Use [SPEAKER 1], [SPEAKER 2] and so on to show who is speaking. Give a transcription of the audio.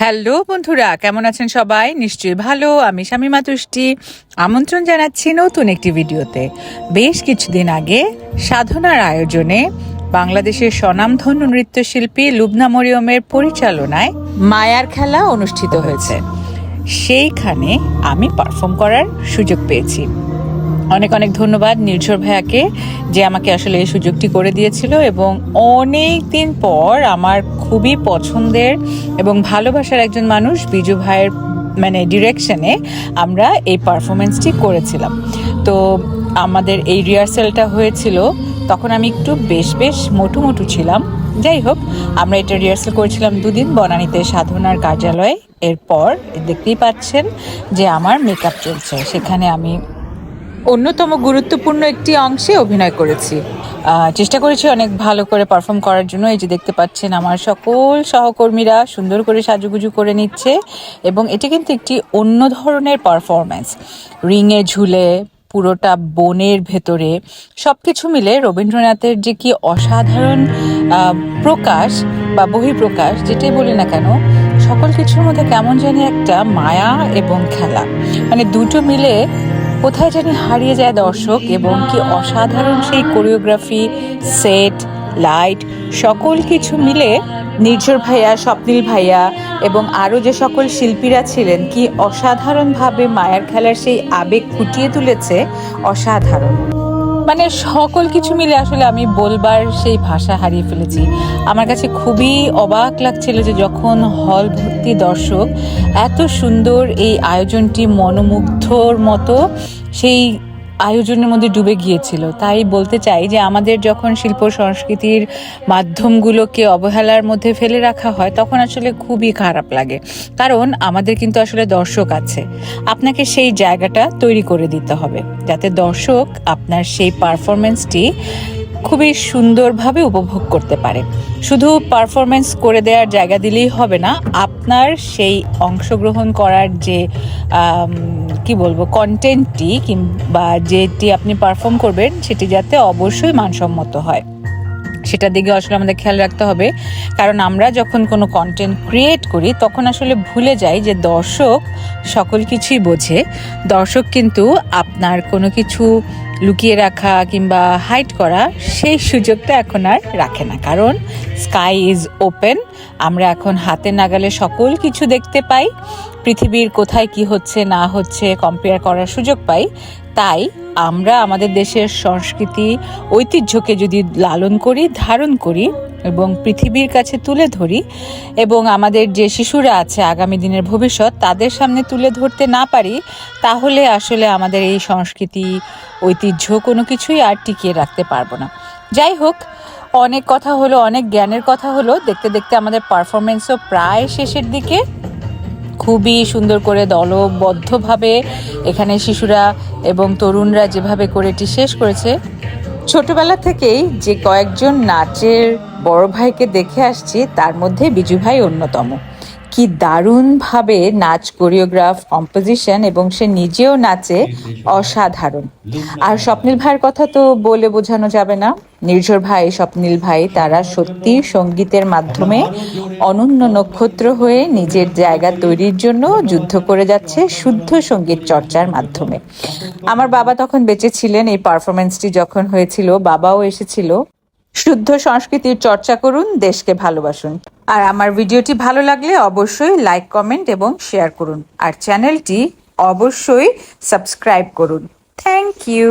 [SPEAKER 1] Hello বন্ধুরা, কেমন আছেন সবাই? নিশ্চয়ই ভালো, আমি স্বামী মাতুষ্টি আমন্ত্রণ জানাচ্ছি নতুন একটি ভিডিওতে। বেশ কিছুদিন আগে সাধনার আয়োজনে বাংলাদেশের স্বনামধন্য নৃত্যশিল্পী লুবনা মরিয়মের পরিচালনায় মায়ার খেলা অনুষ্ঠিত হয়েছে। সেইখানে আমি পারফর্ম করার সুযোগ পেয়েছি। অনেক অনেক ধন্যবাদ নির্ঝর ভাইয়াকে যে আমাকে আসলে এই সুযোগটি করে দিয়েছিল এবং অনেক দিন পর আমার খুবই পছন্দের এবং ভালোবাসার একজন মানুষ বিজু ভাইয়ের মানে ডিরেকশনে আমরা এই পারফরমেন্সটি করেছিলাম। তো আমাদের এই রিহার্সেলটা হয়েছিল, তখন আমি একটু বেশ বেশ মোটু মোটু ছিলাম। যাই হোক, আমরা এটা রিহার্সেল করেছিলাম দুদিন বনানীতে সাধনার কার্যালয়ে। এরপর দেখতেই পাচ্ছেন যে আমার মেকআপ চলছে। সেখানে আমি অন্যতম গুরুত্বপূর্ণ একটি অংশে অভিনয় করেছি। চেষ্টা করেছি অনেক ভালো করে পারফর্ম করার জন্য। এই যে দেখতে পাচ্ছেন, আমার সকল সহকর্মীরা সুন্দর করে সাজুগুজু করে নিচ্ছে এবং এটা কিন্তু একটি অন্য ধরনের পারফরম্যান্স রিংয়ে ঝুলে, পুরোটা বনের ভেতরে সব কিছু মিলে রবীন্দ্রনাথের যে কি অসাধারণ প্রকাশ বা বহিঃপ্রকাশ, যেটাই বলি না কেন, সকল কিছুর মধ্যে কেমন জানি একটা মায়া এবং খেলা। মানে দুটো মিলে কোথায় জানি হারিয়ে যায় দর্শক এবং কি অসাধারণ সেই কোরিওগ্রাফি, সেট, লাইট, সকল কিছু মিলে নির্ঝর ভাইয়া, স্বপ্নিল ভাইয়া এবং আরও যে সকল শিল্পীরা ছিলেন, কি অসাধারণভাবে মায়ার খেলার সেই আবেগ ফুটিয়ে তুলেছে অসাধারণ। মানে সকল কিছু মিলে আসলে আমি বলবার সেই ভাষা হারিয়ে ফেলেছি। আমার কাছে খুবই অবাক লাগছিল যে যখন হল ভর্তি দর্শক এত সুন্দর এই আয়োজনটি মনোমুগ্ধর মতো সেই আয়োজনের মধ্যে ডুবে গিয়েছিল। তাই বলতে চাই যে আমাদের যখন শিল্প সংস্কৃতির মাধ্যমগুলোকে অবহেলার মধ্যে ফেলে রাখা হয়, তখন আসলে খুবই খারাপ লাগে। কারণ আমাদের কিন্তু আসলে দর্শক আছে। আপনাকে সেই জায়গাটা তৈরি করে দিতে হবে। যাতে দর্শক আপনার সেই পারফরমেন্সটি খুবই সুন্দরভাবে উপভোগ করতে পারে। শুধু পারফরমেন্স করে দেওয়ার জায়গা দিলেই হবে না, আপনার সেই অংশগ্রহণ করার যে কি বলব কন্টেন্টটি কিংবা যেটি আপনি পারফর্ম করবেন, সেটি যাতে অবশ্যই মানসম্মত হয়। সেটার দিকে আসলে আমাদের খেয়াল রাখতে হবে, কারণ আমরা যখন কোনো কন্টেন্ট ক্রিয়েট করি, তখন আসলে ভুলে যাই যে দর্শক সকল কিছুই বোঝে। দর্শক কিন্তু আপনার কোনো কিছু লুকিয়ে রাখা কিংবা হাইড করা, সেই সুযোগটা এখন আর রাখে না। কারণ স্কাই ইজ ওপেন আমরা এখন হাতে নাগালে সকল কিছু দেখতে পাই। পৃথিবীর কোথায় কি হচ্ছে, না হচ্ছে কম্পেয়ার করার সুযোগ পাই। তাই আমরা আমাদের দেশের সংস্কৃতি, ঐতিহ্যকে যদি লালন করি, ধারণ করি এবং পৃথিবীর কাছে তুলে ধরি এবং আমাদের যে শিশুরা আছে আগামী দিনের ভবিষ্যৎ তাদের সামনে তুলে ধরতে না পারি, তাহলে আসলে আমাদের এই সংস্কৃতি, ঐতিহ্য কোনো কিছুই আর টিকিয়ে রাখতে পারব না। যাই হোক, অনেক কথা হলো, অনেক জ্ঞানের কথা হলো, দেখতে দেখতে আমাদের পারফরমেন্সও প্রায় শেষের দিকে। খুবই সুন্দর করে দলবদ্ধভাবে এখানে শিশুরা এবং তরুণরা যেভাবে করে এটি শেষ করেছে ছোটবেলা থেকেই যে কয়েকজন নাচের বড় ভাইকে দেখে আসছি তার মধ্যে বিজু ভাই অন্যতম। কি দারুণভাবে নাচ কোরিওগ্রাফ কম্পোজিশন এবং সে নিজেও নাচে অসাধারণ। আর স্বপ্নীল ভাইয়ের কথা তো বলে বোঝানো যাবে না। নির্ঝর ভাই স্বপ্নীল ভাই তারা সত্যি সঙ্গীতের মাধ্যমে অনন্য নক্ষত্র হয়ে নিজের জায়গা তৈরির জন্য যুদ্ধ করে যাচ্ছে শুদ্ধ সংগীত চর্চার মাধ্যমে। আমার বাবা তখন বেঁচে ছিলেন এই পারফরমেন্সটি যখন হয়েছিল বাবাও এসেছিল। শুদ্ধ সংস্কৃতির চর্চা করুন, দেশকে ভালোবাসুন। আর আমার ভিডিওটি ভালো লাগলে অবশ্যই লাইক, কমেন্ট এবং শেয়ার করুন। আর চ্যানেলটি অবশ্যই সাবস্ক্রাইব করুন। Thank you.